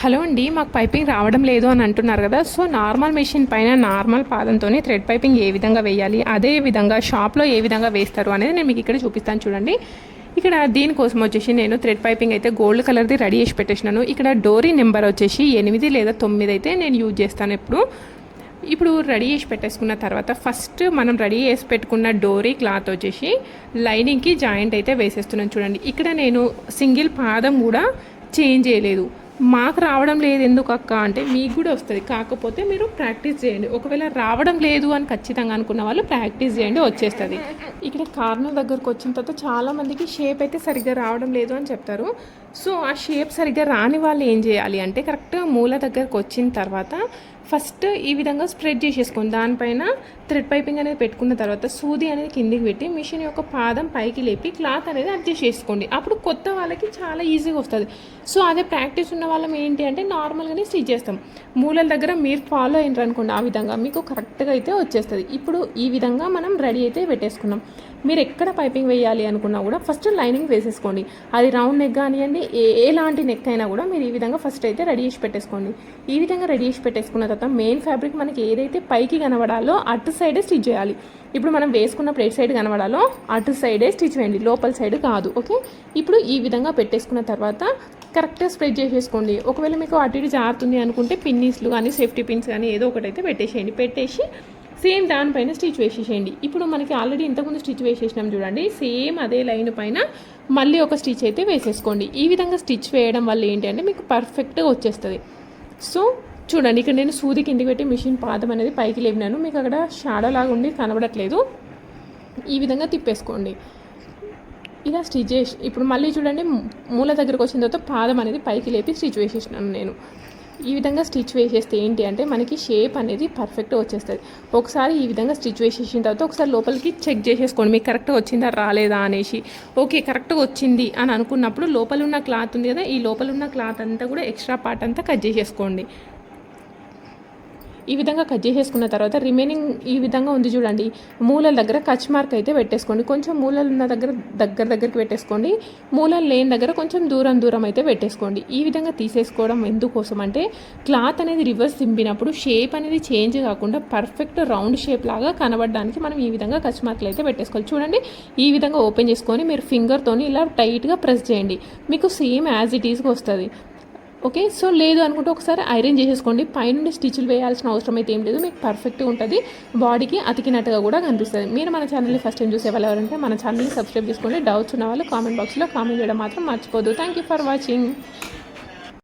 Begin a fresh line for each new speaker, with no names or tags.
Hello అండి మాకు piping రావడం లేదు అని అంటున్నారు కదా. సో నార్మల్ మెషిన్ పైన నార్మల్ పాదంతో థ్రెడ్ పైపింగ్ ఏ విధంగా వేయాలి అదే విధంగా షాప్లో ఏ విధంగా వేస్తారు అనేది నేను మీకు ఇక్కడ చూపిస్తాను చూడండి. ఇక్కడ దీనికోసం వచ్చేసి నేను థ్రెడ్ పైపింగ్ అయితే గోల్డ్ కలర్ది రెడీ చేసి పెట్టేసినాను. ఇక్కడ డోరీ నెంబర్ వచ్చేసి ఎనిమిది లేదా తొమ్మిది అయితే నేను యూజ్ చేస్తాను ఎప్పుడు ఇప్పుడు రెడీ చేసి పెట్టేసుకున్న తర్వాత ఫస్ట్ మనం రెడీ చేసి పెట్టుకున్న డోరీ క్లాత్ వచ్చేసి లైనింగ్కి జాయింట్ అయితే వేసేస్తున్నాను చూడండి. ఇక్కడ నేను సింగిల్ పాదం కూడా చేంజ్ చేయలేదు. మాకు రావడం లేదు ఎందుకు అక్క అంటే మీకు కూడా వస్తుంది. కాకపోతే మీరు ప్రాక్టీస్ చేయండి. ఒకవేళ రావడం లేదు అని ఖచ్చితంగా అనుకున్న వాళ్ళు ప్రాక్టీస్ చేయండి వచ్చేస్తుంది. ఇక్కడ కార్నర్ దగ్గరకు వచ్చిన తర్వాత చాలా మందికి షేప్ అయితే సరిగ్గా రావడం లేదు అని చెప్తారు. సో ఆ షేప్ సరిగ్గా రాని వాళ్ళు ఏం చేయాలి అంటే కరెక్ట్గా మూల దగ్గరకు వచ్చిన తర్వాత ఫస్ట్ ఈ విధంగా స్ప్రెడ్ చేసేసుకోండి. దానిపైన థ్రెడ్ పైపింగ్ అనేది పెట్టుకున్న తర్వాత సూది అనేది కిందికి పెట్టి మిషన్ యొక్క పాదం పైకి లేపి క్లాత్ అనేది అడ్జస్ట్ చేసుకోండి. అప్పుడు కొత్త వాళ్ళకి చాలా ఈజీగా వస్తుంది. సో అదే ప్రాక్టీస్ ఉన్న వాళ్ళం ఏంటి అంటే నార్మల్గానే స్టిచ్ చేస్తాం. మూలల దగ్గర మీరు ఫాలో అయినారు అనుకోండి ఆ విధంగా మీకు కరెక్ట్గా అయితే వచ్చేస్తుంది. ఇప్పుడు ఈ విధంగా మనం రెడీ అయితే పెట్టేసుకున్నాం. మీరు ఎక్కడ పైపింగ్ వేయాలి అనుకున్నా కూడా ఫస్ట్ లైనింగ్ వేసేసుకోండి. అది రౌండ్ నెక్ కానివ్వండి ఏ ఎలాంటి నెక్ అయినా కూడా మీరు ఈ విధంగా ఫస్ట్ అయితే రెడీ చేసి పెట్టేసుకోండి. ఈ విధంగా రెడీ చేసి పెట్టేసుకున్న తర్వాత మెయిన్ ఫ్యాబ్రిక్ మనకి ఏదైతే పైకి కనబడాలో అటు సైడే స్టిచ్ చేయాలి. ఇప్పుడు మనం వేసుకున్న ప్లేట్ సైడ్ కనబడాలో అటు సైడే స్టిచ్ వేయండి. లోపల సైడ్ కాదు. ఓకే? ఇప్పుడు ఈ విధంగా పెట్టేసుకున్న తర్వాత కరెక్ట్గా స్ప్రెడ్ చేసేసుకోండి. ఒకవేళ మీకు అటు ఇటు జారుతుంది అనుకుంటే పిన్నీస్లు కానీ సేఫ్టీ పిన్స్ కానీ ఏదో ఒకటి అయితే పెట్టేసేయండి. పెట్టేసి సేమ్ దానిపైన స్టిచ్ వేసేసేయండి. ఇప్పుడు మనకి ఆల్రెడీ ఇంతకుముందు స్టిచ్ వేసేసినాం చూడండి. సేమ్ అదే లైన్ పైన మళ్ళీ ఒక స్టిచ్ అయితే వేసేసుకోండి. ఈ విధంగా స్టిచ్ వేయడం వల్ల ఏంటి అంటే మీకు పర్ఫెక్ట్గా వచ్చేస్తుంది. సో చూడండి ఇక్కడ నేను సూది కిందికి పెట్టి మిషన్ పాదం అనేది పైకి లేపినాను. మీకు అక్కడ షాడో లాగా ఉండి కనబడట్లేదు. ఈ విధంగా తిప్పేసుకోండి. ఇలా స్టిచ్ చేసి ఇప్పుడు మళ్ళీ చూడండి మూల దగ్గరకు వచ్చిన తర్వాత పాదం అనేది పైకి లేపి స్టిచ్ వేసేసినాను నేను. ఈ విధంగా స్టిచ్ వేసేస్తే ఏంటి అంటే మనకి షేప్ అనేది పర్ఫెక్ట్గా వచ్చేస్తుంది. ఒకసారి ఈ విధంగా స్టిచ్ వేసేసిన తర్వాత ఒకసారి లోపలికి చెక్ చేసేసుకోండి మీకు కరెక్ట్గా వచ్చిందా రాలేదా? అనేసి. ఓకే కరెక్ట్గా వచ్చింది అని అనుకున్నప్పుడు లోపల ఉన్న క్లాత్ ఉంది కదా ఈ లోపల ఉన్న క్లాత్ అంతా కూడా ఎక్స్ట్రా పార్ట్ అంతా కట్ చేసేసుకోండి. ఈ విధంగా కట్ చేసేసుకున్న తర్వాత రిమైనింగ్ ఈ విధంగా ఉంది చూడండి. మూలల దగ్గర కచ్ మార్క్ అయితే పెట్టేసుకోండి. కొంచెం మూలలు ఉన్న దగ్గర దగ్గర దగ్గరికి పెట్టేసుకోండి. మూలలు లేని దగ్గర కొంచెం దూరం దూరం అయితే పెట్టేసుకోండి. ఈ విధంగా తీసేసుకోవడం ఎందుకోసం అంటే క్లాత్ అనేది రివర్స్ దింపినప్పుడు షేప్ అనేది చేంజ్ కాకుండా పర్ఫెక్ట్ రౌండ్ షేప్ లాగా కనబడడానికి మనం ఈ విధంగా కచ్ మార్కులు అయితే పెట్టేసుకోవాలి. చూడండి ఈ విధంగా ఓపెన్ చేసుకొని మీరు ఫింగర్తోని ఇలా టైట్గా ప్రెస్ చేయండి. మీకు సేమ్ యాజ్ ఇట్ ఈస్గా వస్తుంది. ఓకే సో లేదు అనుకుంటే ఒకసారి ఐరన్ చేసేసుకోండి. పైనుండి స్టిచ్లు వేయాల్సిన అవసరం అయితే ఏం లేదు. మీకు పర్ఫెక్ట్గా ఉంటుంది. బాడీకి అతికినట్టుగా కూడా కనిపిస్తుంది. మీరు మన ఛానల్ని ఫస్ట్ టైం చూసే వాళ్ళు ఎవరంటే మన ఛానల్ని సబ్స్క్రైబ్ చేసుకోండి. డౌట్స్ ఉన్న వాళ్ళు కామెంట్ బాక్స్లో కామెంట్ చేయడం మాత్రం మర్చిపోదు. Thank you for watching